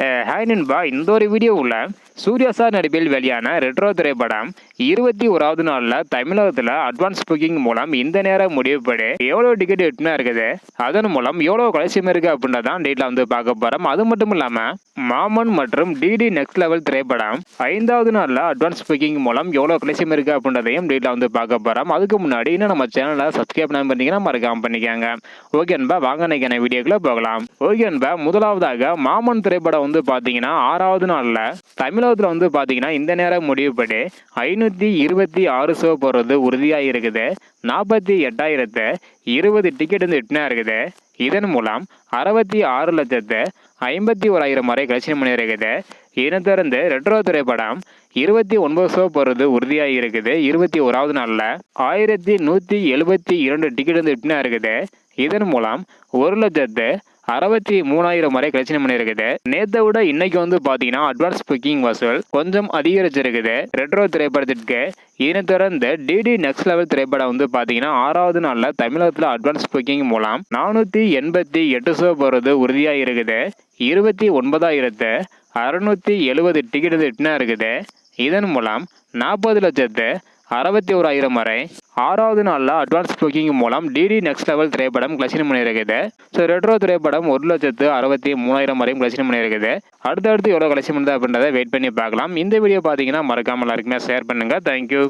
Hi நண்பா இந்த ஒரு வீடியோவில் சூர்யா சார் நடிப்பில் வெளியான ரெட்ரோ திரைப்படம் இருபத்தி ஓராவது நாளில் தமிழகத்தில் அட்வான்ஸ் புக்கிங் மூலம் இந்த நேரம் முடிவுப்படி எவ்வளோ டிக்கெட் எட்டுனா இருக்குது? அதன் மூலம் எவ்வளோ கலெக்ஷன் இருக்குது அப்படின்றதான் டேட்டில் வந்து பார்க்க போகிறோம் அது மட்டும் இல்லாமல் மாமன் மற்றும் டிடி நெக்ஸ்ட் லெவல் திரைப்படம் ஐந்தாவது நாளில் அட்வான்ஸ் புக்கிங் மூலம் எவ்வளோ கலசியம் இருக்குது அப்படின்றதையும் டேட்டில் வந்து பார்க்க போகிறோம் அதுக்கு முன்னாடி இன்னும் நம்ம சேனலை சப்ஸ்கிரைப் பண்ண பண்ணிங்கன்னா மறக்காம பண்ணிக்காங்க. ஓகே அன்பா வாங்க நினைக்கிற வீடியோக்குள்ளே போகலாம். ஓகே அன்பா முதலாவதாக மாமன் திரைப்படம் வந்து பார்த்தீங்கன்னா ஆறாவது நாளில் தமிழக தமிழகத்தில் வந்து பார்த்தீங்கன்னா இந்த நேரம் முடிவுப்படி ஐநூற்றி இருபத்தி ஆறு ஷோ போடுறது உறுதியாக இருக்குது. நாற்பத்தி எட்டாயிரத்து இருபது டிக்கெட் வந்து எட்டுனா இருக்குது. இதன் மூலம் அறுபத்தி ஆறு லட்சத்து ஐம்பத்தி ஓராயிரம் வரை கலெக்ஷன் பண்ணியிருக்குது. இதனை தொடர்ந்து ரெட்ரோ திரைப்படம் இருபத்தி ஒன்பது ஷோ போகிறது உறுதியாக இருக்குது. இருபத்தி ஓராவது நாளில் ஆயிரத்தி நூற்றி எழுபத்தி இரண்டு டிக்கெட் வந்து எட்டுனா இருக்குது. இதன் மூலம் ஒரு லட்சத்து அறுபத்தி மூணாயிரம் வரை கலெக்ஷன் பண்ணியிருக்குது நேத்தை விட இன்னைக்கு வந்து பார்த்தீங்கன்னா அட்வான்ஸ் புக்கிங் வசூல் கொஞ்சம் அதிகரிச்சிருக்குது. ரெட்ரோ திரைப்படத்திற்கு இதனை தொடர்ந்து டிடி நெக்ஸ்ட் லெவல் திரைப்படம் வந்து பார்த்தீங்கன்னா ஆறாவது நாளில் தமிழகத்தில் அட்வான்ஸ் புக்கிங் மூலம் நானூற்றி எண்பத்தி எட்டு சோ போகிறது உறுதியாக இருக்குது. இருபத்தி ஒன்பதாயிரத்து அறுநூற்றி எழுபது டிக்கெட் வந்து இருக்குது. இதன் மூலம் நாற்பது லட்சத்து அறுபத்தி ஓராயிரம் வரை. ஆறாவது நாளில் அட்வான்ஸ் புக்கிங் மூலம் டிடி நெக்ஸ்ட் லெவல் திரைப்படம் கலெக்ஷன் பண்ணியிருக்குது ஸோ ரெட்ரோ திரைப்படம் ஒரு லட்சத்து அறுபத்தி மூணாயிரம் வரையும் கலெக்ஷன் பண்ணியிருக்குது அடுத்தடுத்து எவ்வளோ கலெக்ஷன் பண்ணுது அப்படின்றத வெயிட் பண்ணி பார்க்கலாம். இந்த வீடியோ பார்த்தீங்கன்னா மறக்காமல் எல்லாருக்குமே ஷேர் பண்ணுங்கள் தேங்க்யூ